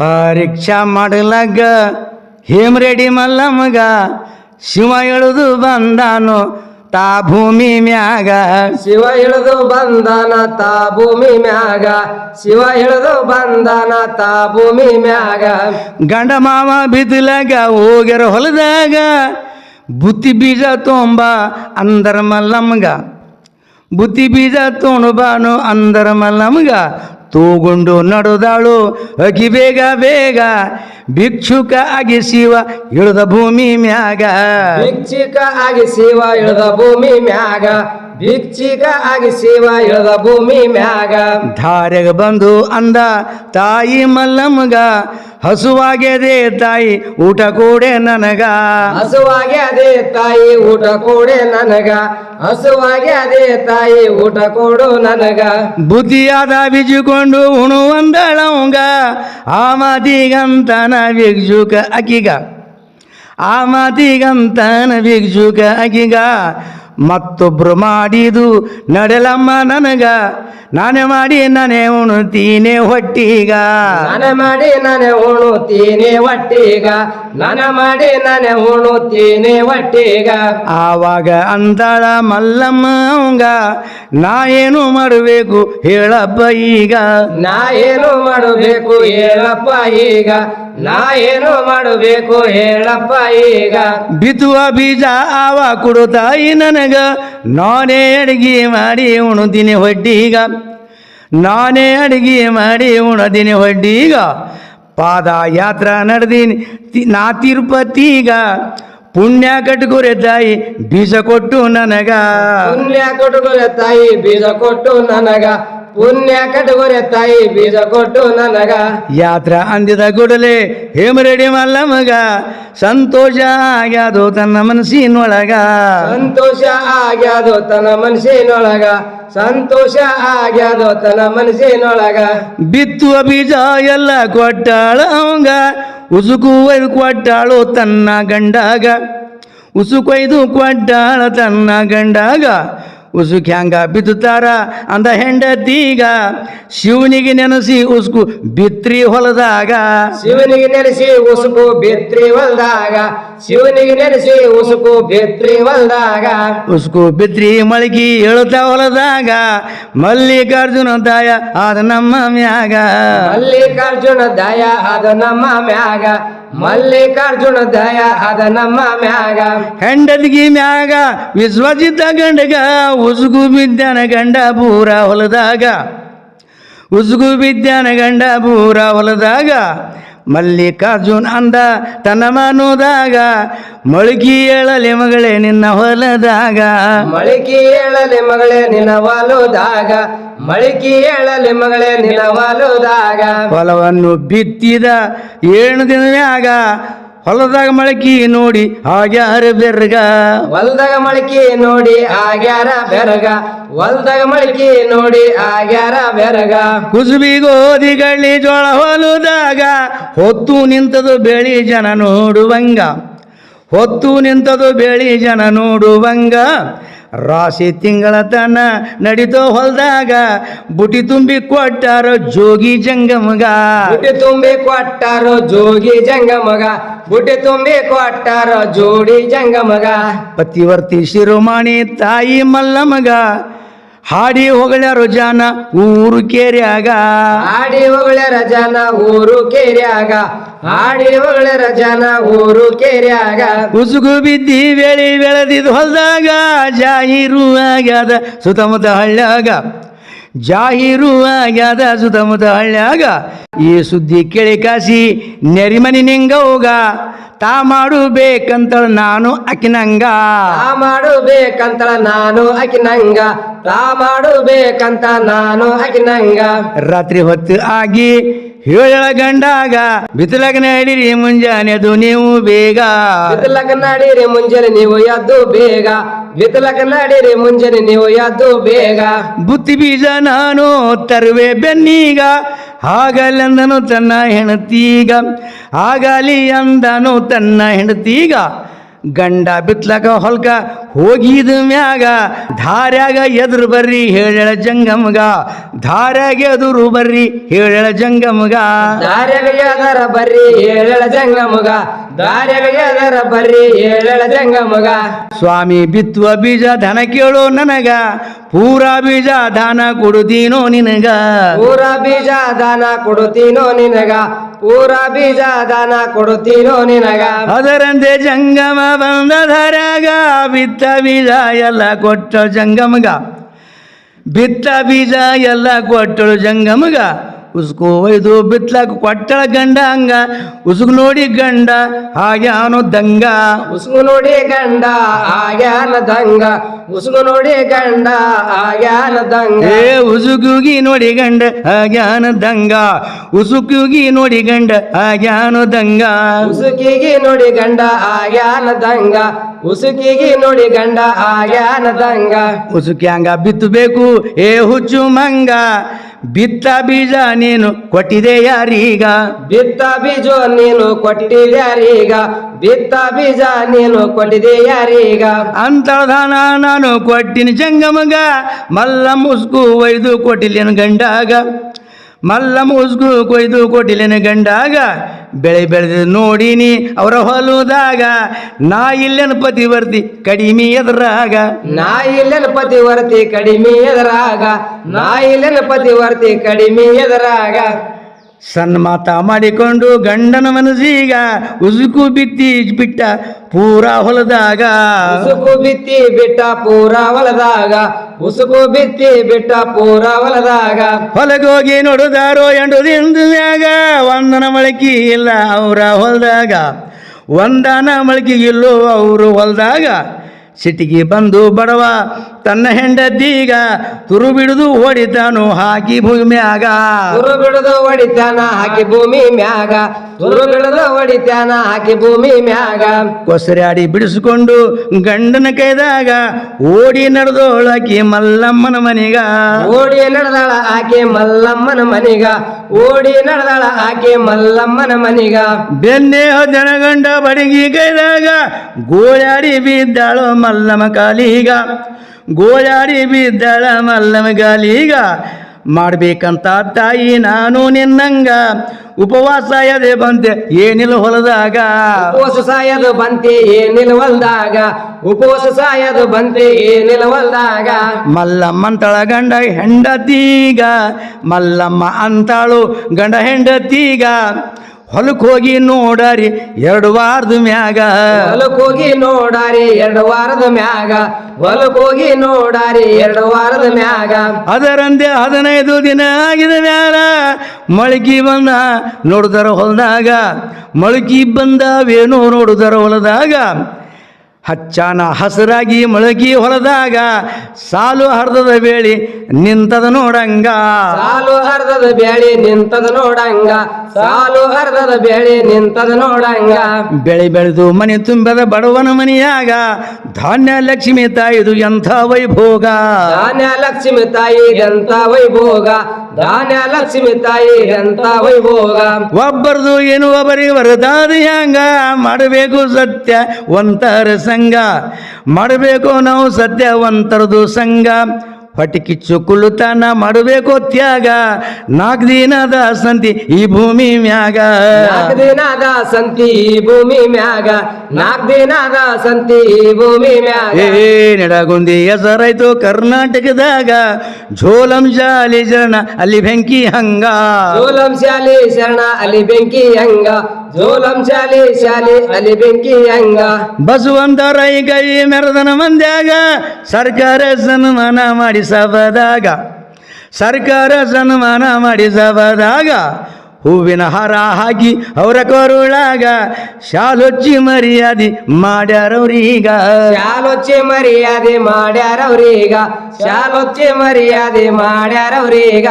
ಪರೀಕ್ಷಾ ಮಾಡಲಾಗ ಹೇಮರೆಡಿ ಮಲ್ಲಮ್ಮಗ ಶಿವ ಇಳಿದು ಬಂದಾನು ತಾ ಭೂಮಿ ಮ್ಯಾಗ. ಶಿವ ಇಳಿದು ಬಂದನ ತಾ ಭೂಮಿ ಮ್ಯಾಗ. ಶಿವ ಇಳಿದು ಬಂದನ ತಾ ಭೂಮಿ ಮ್ಯಾಗ. ಗಂಡ ಮಾವ ಬಿದ್ದಲಾಗ ಹೋಗ್ಯಾರ ಹೊಲದಾಗ. ಬುತ್ತಿ ಬೀಜ ತೊಂಬ ಅಂದರ ಮಲ್ಲಮ್ಮಗ. ಬುತ್ತಿ ಬೀಜ ತೊಣಬಾನು ಅಂದರ ಮಲ್ಲಮ್ಮಗ. ತೂಗುಂಡು ನಡೆದಾಳು, ಅಗಿ ಬೇಗ ಬೇಗ ಭಿಕ್ಷುಕ ಆಗಿ ಶಿವ ಇಳಿದ ಭೂಮಿ ಮ್ಯಾಗ. ಭಿಕ್ಷುಕ ಆಗಿ ಶಿವ ಇಳಿದ ಭೂಮಿ ಮ್ಯಾಗ. ಭಿಕ್ಷಿಕ ಆಗಿ ಶಿವ ಇಳದ ಭೂಮಿ ಮ್ಯಾಗ. ಧಾರೆಗ ಬಂದು ಅಂದ ತಾಯಿ ಮಲ್ಲಮ್ಮಗ ಹಸುವಾಗ್ಯದೆ ತಾಯಿ ಊಟ ಕೂಡೆ ನನಗ. ಹಸುವಾಗ್ಯದೆ ಅದೇ ತಾಯಿ ಊಟ ಕೊಡೆ ನನಗ. ಹಸುವಾಗ್ಯದೆ ಅದೇ ತಾಯಿ ಊಟ ಕೊಡು ನನಗ. ಬುದ್ಧಿಯಾದ ಬಿಜುಕೊಂಡು ಉಣುವಂದಳವಂಗ ಆ ಮಾತಿಗಂತನ ಬಿಗ್ಜುಕ ಅಕಿಗ. ಆ ಮಾತಿಗಂತನ ವಿಗ್ಜುಕ ಅಕಿಗ ಮತ್ತೊಬ್ರು ಮಾಡಿದು ನಡೆಲಮ್ಮ ನನಗ. ನಾನೇ ಮಾಡಿ ನಾನೇ ಉಣ್ತೀನಿ ಹೊಟ್ಟಿಗ ನಾನ ಮಾಡಿ ನಾನೇ ಉಣುತ್ತೀನಿ ಹೊಟ್ಟಿಗ ನಾನ ಮಾಡಿ ನಾನೇ ಉಣುತ್ತೀನಿ ಹೊಟ್ಟಿಗ ಆವಾಗ ಅಂದಾಳ ಮಲ್ಲಮ್ಮ ಅವಂಗ ನಾ ಏನು ಮಾಡಬೇಕು ಹೇಳಪ್ಪ ಈಗ. ನಾ ಏನು ಮಾಡಬೇಕು ಹೇಳಪ್ಪ ಈಗ. ನಾ ಏನು ಮಾಡಬೇಕು ಹೇಳಪ್ಪ ಈಗ. ಬಿತ್ತುವ ಬೀಜ ಆವ ಕೊಡು ತಾಯಿ ನನಗ. ನಾನೇ ಅಡಿಗೆ ಮಾಡಿ ಹೊಡ್ಡಿ ಹೊಡ್ಡೀಗ. ನಾನೇ ಅಡಿಗೆ ಮಾಡಿ ಉಣದೀನಿ ಹೊಡ್ಡೀಗ. ಪಾದ ಯಾತ್ರ ನಡೆದೀನಿ ನಾ ನಾ ತಿರುಪತಿಗ. ಪುಣ್ಯ ಕಟ್ಕೊರೆ ತಾಯಿ ಬೀಜ ಕೊಟ್ಟು ನನಗ. ಪುಣ್ಯ ಕಟ್ಕೊರೆ ತಾಯಿ ಬೀಜ ಕೊಟ್ಟು ನನಗ. ಪುಣ್ಯ ಕಟ್ಟುಗೊರೆ ತಾಯಿ ಬೀಜ ಕೊಟ್ಟು ನನಗ. ಯಾತ್ರ ಅಂದಿದ ಗುಡಲೆ ಹೇಮರೆಡಿ ಮಲ್ಲಮಗ ಸಂತೋಷ ಆಗ್ಯಾದು ತನ್ನ ಮನಸ್ಸಿನೊಳಗ. ಸಂತೋಷ ಆಗ್ಯಾದು ತನ್ನ ಮನಸ್ಸಿನೊಳಗ. ಸಂತೋಷ ಆಗ್ಯಾದು ತನ್ನ ಮನಸ್ಸಿನೊಳಗ. ಬಿತ್ತುವ ಬೀಜ ಎಲ್ಲ ಕೊಟ್ಟಾಳ ಅವಂಗ ಉಸುಕು ಒಯ್ದು ಕೊಟ್ಟಾಳು ತನ್ನ ಗಂಡಾಗ. ಉಸುಕೊಯ್ದು ಕೊಟ್ಟಾಳ ತನ್ನ ಗಂಡಾಗ. ಉಸುಕ್ ಹ್ಯಾಂಗ ಬಿತ್ತುತ್ತಾರ ಅಂದ ಹೆಂಡತೀಗ. ಶಿವನಿಗೆ ನೆನೆಸಿ ಉಸುಕು ಬಿತ್ರಿ ಹೊಲದಾಗ. ಶಿವನಿಗೆ ನೆನೆಸಿ ಉಸುಕು ಬಿತ್ರಿ ಹೊಲ್ದಾಗ. ಶಿವನಿಗೆ ನೆನೆಸಿ ಉಸುಕು ಬೆತ್ರಿ ಹೊಲದಾಗ. ಉಸ್ಕು ಬಿತ್ರಿ ಮಳಗಿ ಏಳುತ್ತಾ ಹೊಲದಾಗ. ಮಲ್ಲಿಕಾರ್ಜುನ ದಾಯ ಆದ ನಮ್ಮ ಮ್ಯಾಗ. ಮಲ್ಲಿಕಾರ್ಜುನ ದಯ ಆದ ನಮ್ಮ ಮ್ಯಾಗ. ಮಲ್ಲಿಕಾರ್ಜುನ ದಯ ಅದ ನಮ್ಮ ಮ್ಯಾಗ. ಹೆಂಡದಿಗಿ ಮ್ಯಾಗ ವಿಶ್ವಜಿತ ಗಂಡಗ ಉಸುಗು ಬಿದ್ದಾನ ಗಂಡ ಪೂರ ಹೊಲದಾಗ. ಉಸುಗು ಬಿದ್ದಾನ ಗಂಡ ಪೂರ ಹೊಲದಾಗ. ಮಲ್ಲಿಕಾರ್ಜುನ್ ಅಂದ ತನ್ನ ಮನೋದಾಗ ಮೊಳಗಿ ಏಳಲೆ ಮಗಳೇ ನಿನ್ನ ಹೊಲದಾಗ. ಮೊಳಗಿ ಹೇಳಲೆ ಮಗಳೇ ನಿನ್ನ ಹೊಲದಾಗ. ಮಳಕಿ ಹೇಳಲಿ ಮಗಳೇ ನಿನ್ನ ಹೊಲವನ್ನು ಬಿತ್ತಿದ ಏಳು ದಿನ ಮ್ಯಾಗ ಹೊಲದಾಗ ಮಳಕಿ ನೋಡಿ ಆಗ್ಯಾರ ಬೆರ್ಗ. ಹೊಲ್ದಾಗ ಮಳಕಿ ನೋಡಿ ಆಗ್ಯಾರ ಬೆರಗ. ಹೊಲ್ದಾಗ ಮಳಕಿ ನೋಡಿ ಆಗ್ಯಾರ ಬೆರಗ. ಕುಸುಬಿ ಗೋಧಿ ಗಳ್ಳಿ ಜೋಳ ಹೊಲದಾಗ ಹೊತ್ತು ನಿಂತದು ಬೆಳಿ ಜನ ನೋಡುವಂಗ. ಹೊತ್ತು ನಿಂತದು ಬೆಳಿ ಜನ ನೋಡುವಂಗ. ರಾಶಿ ತಿಂಗಳ ತನ ನಡೀತೋ ಹೊಲ್ದಾಗ. ಬುಟಿ ತುಂಬಿ ಕೊಟ್ಟಾರ ಜೋಗಿ ಜಂಗಮಗ ಬುಟಿ ತುಂಬಿ ಕೊಟ್ಟಾರೋ ಜೋಗಿ ಜಂಗಮಗ ಬುಟಿ ತುಂಬಿ ಕೊಟ್ಟಾರೋ ಜೋಡಿ ಜಂಗಮಗ ಪತಿವರ್ತಿ ಶಿರೋಮಣಿ ತಾಯಿ ಮಲ್ಲಮಗ ಹಾಡಿ ಹೊಗಳ ರಜಾನ ಊರು ಕೇರ್ಯಾಗ. ಆಡಿ ಹೊಗಳ ರಜಾನ ಊರು ಕೇರ್ಯಾಗ. ಆಡಿ ಹೊಗಳ ರಜಾನ ಊರು ಕೇರ್ಯಾಗ. ಉಸುಗು ಬಿದ್ದಿ ಬೆಳಿ ಬೆಳೆದಿದ್ದು ಹೊಲ್ದಾಗ ಜಾಹೀರು ಆಗ್ಯಾದ ಸುತ್ತಮುತ್ತ ಹಳ್ಳ್ಯಾಗ. ಜಾಹೀರು ಆಗ್ಯಾದ ಸುತ್ತಮುತ್ತ ಹಳ್ಳ್ಯಾಗ ಈ ಸುದ್ದಿ ಕೇಳಿ ಕಾಸಿ ನೆರಿಮನಿ ನಿಂಗೌಗ ತಾ ಮಾಡಬೇಕಂತ ನಾನು ಅಕಿನಂಗ. ತಾ ಮಾಡಬೇಕಂತ ನಾನು ಅಕಿನಂಗ ತಾ ಮಾಡಬೇಕಂತ ನಾನು ಅಕಿನಂಗ. ರಾತ್ರಿ ಹೊತ್ತು ಆಗಿ ಹೇಳ ಗಂಡಾಗ ಬಿತ್ತಲಾಗ ನಡೀರಿ ಮುಂಜಾನೆದು ನೀವು ಬೇಗ. ಬಿತ್ತಲಕ ನಡೀರಿ ಮುಂಜಾನೆ ನೀವು ಎದ್ದು ಬೇಗ. ಬಿತ್ತಲಕ ನಡೀರಿ ಮುಂಜಾನೆ ನೀವು ಎದ್ದು ಬೇಗ. ಬುತ್ತಿ ಬೀಜ ನಾನು ತರುವೆ ಬೆನ್ನೀಗ. ಆಗಲೆಂದನು ತನ್ನ ಹೆಣತೀಗ ಆಗಲಿ ಅಂದನು ತನ್ನ ಹೆಂಡತೀಗ. ಗಂಡ ಬಿತ್ಲಕ ಹೊಲ್ಕ ಹೋಗಿದ ಮ್ಯಾಗ, ಧಾರ್ಯಾಗ ಎದುರು ಬರ್ರಿ ಹೇಳ ಜಂಗಮ್ಗ. ಧಾರ್ಯಾಗ ಎದುರು ಬರ್ರಿ ಹೇಳ ಜಂಗಮಗ. ಧಾರ್ಯಾಗ ಎದುರು ಬರ್ರಿ ಹೇಳ ಜಂಗಮಗ. ದಾರ್ಯಾಗ ಬರ್ರಿ ಏಳಳ ಜಂಗಮಗ ಸ್ವಾಮಿ ಬಿತ್ತುವ ಬೀಜ ಧನ ಕೇಳೋ ನನಗ ಪೂರ ಬೀಜ ದಾನ ಕೊಡುತ್ತೀನೋ ನಿನಗ. ಪೂರ ಬೀಜ ದಾನ ಕೊಡುತ್ತೀನೋ ನಿನಗ ಪೂರ ಬೀಜ ದಾನ ಕೊಡುತ್ತೀನೋ ನಿನಗ. ಅದರಂತೆ ಜಂಗಮ ಬಂದ ಧರಾಗ ಬಿತ್ತ ಬೀಜ ಎಲ್ಲ ಕೊಟ್ಟ ಜಂಗಮಗ. ಬಿತ್ತ ಬೀಜ ಎಲ್ಲ ಕೊಟ್ಟಳು ಜಂಗಮಗ. ಉಸ್ಕು ಒಯ್ದು ಬಿತ್ಲಕ್ ಕೊಟ್ಟಳ ಗಂಡ ಹಂಗ. ಉಸುಗು ನೋಡಿ ಗಂಡ ಹಾಗೆ ಅವನು ದಂಗ. ಉಸುಗು ನೋಡಿ ಗಂಡ ಆಗ್ಯಾನ ದಂಗ. ಉಸುಗು ನೋಡಿ ಗಂಡ ಆಗ್ಯಾನ ದಂಗ. ಏ ಉಸುಗುಗಿ ನೋಡಿ ಗಂಡ ಆಗ್ಯಾನ ದಂಗ. ಉಸುಕುಗಿ ನೋಡಿ ಗಂಡ ಆಗ್ಯಾನು ದಂಗ. ಉಸುಕಿಗೆ ನೋಡಿ ಗಂಡ ಆಗ್ಯಾನ ದಂಗ. ಉಸುಕಿಗೆ ನೋಡಿ ಗಂಡ ಆಗ್ಯಾನ ದಂಗ. ಉಸುಕಿ ಹಂಗ ಬಿತ್ತಬೇಕು ಏ ಹುಚ್ಚು ಮಂಗ. ಬಿತ್ತ ಬೀಜ ನೀನು ಕೊಟ್ಟಿದೆ ಯಾರೀಗ? ಬಿತ್ತ ಬೀಜ ನೀನು ಕೊಟ್ಟಿದ್ಯಾರೀಗ ಬಿತ್ತ ಬೀಜ ನೀನು ಕೊಟ್ಟಿದೆ ಯಾರೀಗ? ಅಂತರ್ಧಾನ ನಾನು ಕೊಟ್ಟಿನ ಜಂಗಮಗ ಮಲ್ಲ ಮುಸ್ಕು ಒಯ್ದು ಕೊಟ್ಟಿಲೇನು ಗಂಡಾಗ? ಮಲ್ಲ ಮುಸ್ಕು ಕೊಯ್ದು ಕೊಟ್ಟಿಲೇನು ಗಂಡಾಗ? ಬೆಳೆ ಬೆಳೆದ ನೋಡಿನಿ ಅವರ ಹೊಲುದಾಗ ನಾ ಇಲ್ಲೇನು ಪತಿವರ್ತಿ ಕಡಿಮೆ ಎದುರಾಗ. ನಾ ಇಲ್ಲೆನ ಪತಿವರ್ತಿ ಕಡಿಮೆ ಎದುರಾಗ. ನಾ ಇಲ್ಲೆನ ಪತಿವರ್ತಿ ಕಡಿಮೆ ಎದುರಾಗ. ಸಣ್ಣ ಮಾತ ಮಾಡಿಕೊಂಡು ಗಂಡನ ಮನಸ್ಸೀಗ ಉಸುಕು ಬಿತ್ತಿ ಬಿಟ್ಟ ಪೂರಾ ಹೊಲದಾಗ. ಉಸುಕು ಬಿತ್ತಿ ಬಿಟ್ಟ ಪೂರಾ ಹೊಲದಾಗ. ಉಸುಕು ಬಿತ್ತಿ ಬಿಟ್ಟ ಪೂರ ಹೊಲದಾಗ. ಹೊಲಗೋಗಿ ನೋಡುದಾರೋ ಎಂಡುದಿಂದ ಮ್ಯಾಗ ಒಂದನ ಮಳಕಿ ಇಲ್ಲ ಅವರ ಹೊಲದಾಗ. ಒಂದನ ಮಳಕಿ ಇಲ್ಲೋ ಅವರು ಹೊಲದಾಗ. ಸಿಟಿಗೆ ಬಂದು ಬಡವ ತನ್ನ ಹೆಂಡತೀಗ ತುರು ಬಿಡುದು ಓಡಿತಾನು ಹಾಕಿ ಭೂಮ್ಯಾಗ ತುರು ಬಿಡದು ಹೊಡಿತಾನ ಹಾಕಿ ಭೂಮಿ ಮ್ಯಾಗ. ತುರು ಬಿಡದು ಹೊಡಿತಾನ ಹಾಕಿ ಭೂಮಿ ಮ್ಯಾಗ. ಕೊಸರಾಡಿ ಬಿಡಿಸಿಕೊಂಡು ಗಂಡನ ಕೈದಾಗ ಓಡಿ ನಡೆದೋಳಾಕಿ ಮಲ್ಲಮ್ಮನ ಮನೆಗ. ಓಡಿ ನಡೆದಾಳ ಆಕೆ ಮಲ್ಲಮ್ಮನ ಮನಿಗ. ಓಡಿ ನಡೆದಾಳ ಆಕೆ ಮಲ್ಲಮ್ಮನ ಮನಿಗ. ಬೆನ್ನೆ ಜನಗಂಡ ಬಡಗಿ ಕೈದಾಗ ಗೋಳಾಡಿ ಬಿದ್ದಾಳು ಮಲ್ಲಮ್ಮ ಕಾಲೀಗ. ಗೋಳಾಡಿ ಬಿದ್ದಳ ಮಲ್ಲಮ್ಮ ಈಗ ಮಾಡ್ಬೇಕಂತ ತಾಯಿ ನಾನು ನಿನ್ನಂಗ. ಉಪವಾಸ ಎದೆ ಬಂತೆ ಏನಿಲ್ಲ ಹೊಲದಾಗ. ಉಪವಾಸ ಸಾಯದು ಬಂತೆ ಏನಿಲ್ಲ ಹೊಲದಾಗ. ಉಪವಾಸ ಸಾಯದು ಬಂತೆ ಏನಿಲ್ಲ ಹೊಲದಾಗ. ಮಲ್ಲಮ್ಮ ಅಂತಳ ಗಂಡ ಹೆಂಡತೀಗ ಮಲ್ಲಮ್ಮ ಅಂತಾಳು ಗಂಡ ಹೆಂಡತೀಗ. ಹೊಲಕ್ಕೆ ಹೋಗಿ ನೋಡಾರಿ ಎರಡು ವಾರದ ಮ್ಯಾಗ. ಹೊಲಕ್ ಹೋಗಿ ನೋಡಾರಿ ಎರಡು ವಾರದ ಮ್ಯಾಗ. ಹೊಲಕ್ ಹೋಗಿ ನೋಡಾರಿ ಎರಡು ವಾರದ ಮ್ಯಾಗ. ಅದರಂದೆ ಹದಿನೈದು ದಿನ ಆಗಿದ ಮ್ಯಾಲ ಮೊಳಕಿ ಬಂದ ನೋಡಿದರ ಹೊಲದಾಗ. ಮೊಳಕಿ ಬಂದವೇನೋ ನೋಡುದರ ಹೊಲದಾಗ. ಹಚ್ಚಾನ ಹಸಿರಾಗಿ ಮೊಳಗಿ ಹೊಲದಾಗ ಸಾಲು ಹರಿದದ ಬೇಳಿ ನಿಂತದ ನೋಡಂಗ. ಸಾಲು ಹರ್ದದ ಬೇಳಿ ನಿಂತದ ನೋಡಂಗ. ಸಾಲು ಹರ್ದದ ಬೇಳಿ ನಿಂತದ ನೋಡಂಗ. ಬೆಳೆ ಬೆಳೆದು ಮನೆ ತುಂಬದ ಬಡವನ ಮನೆಯಾಗ ಧಾನ್ಯ ಲಕ್ಷ್ಮಿ ತಾಯಿದು ಎಂಥ ವೈಭೋಗ. ಧಾನ್ಯ ಲಕ್ಷ್ಮಿ ತಾಯಿ ಎಂಥ ವೈಭೋಗ. ಲಕ್ಷ್ಮಿ ತಾಯಿ ಎಂತ ವೈಭೋಗ. ಒಬ್ಬರದು ಏನು ಒಬ್ಬರಿಗೆ ವರದಾದ ಹ್ಯಾಂಗ? ಮಾಡಬೇಕು ಸತ್ಯ ಒಂತರ ಸಂಘ. ಮಾಡಬೇಕು ನಾವು ಸತ್ಯ ಸತ್ಯವಂತರದು ಸಂಘ. ಕುಳ್ಳುತನ ಮಾಡಬೇಕು ತ್ಯಾಗ. ನಾಲ್ಕು ದಿನದ ಸಂತಿ ಈ ಭೂಮಿ ಮ್ಯಾಗ. ನಾಲ್ಕು ದಿನದ ಸಂತಿ ಈ ಭೂಮಿ ಮ್ಯಾಗ. ನಾಲ್ಕು ದಿನದ ಸಂತಿ ಈ ಭೂಮಿ ಮ್ಯಾಗ. ಏ ನಡಗುಂದಿ ಹೆಸರಾಯ್ತು ಕರ್ನಾಟಕದಾಗ. ಝೋಲಂ ಶಾಲಿ ಶರಣ ಅಲ್ಲಿ ಬೆಂಕಿ ಹಂಗ. ಝೋಲಂ ಶಾಲಿ ಶರಣ ಅಲ್ಲಿ ಬೆಂಕಿ ಹಂಗ. ಝೋಲಂ ಶಾಲಿ ಶಾಲಿ ಅಲ್ಲಿ ಬೆಂಕಿ ಹಂಗ. ಬಸವಂತ ರೈ ಕೈ ಮೆರದನ ಮಂದ್ಯಾಗ. ಸರ್ಕಾರ ಸನ್ಮಾನ ಮಾಡಿ ಸಭದಾಗ ಸರ್ಕಾರ ಸನ್ಮಾನ ಮಾಡಿಸಬದಾಗ ಹೂವಿನ ಹಾರ ಹಾಕಿ ಅವರ ಕೊರುಳಾಗ ಶಾಲೊಚ್ಚಿ ಮರ್ಯಾದೆ ಮಾಡ್ಯಾರವ್ರೀಗ. ಶಾಲೊಚ್ಚಿ ಮರ್ಯಾದೆ ಮಾಡ್ಯಾರವ್ರೀಗ, ಶಾಲೊಚ್ಚಿ ಮರ್ಯಾದೆ ಮಾಡ್ಯಾರವ್ರೀಗ.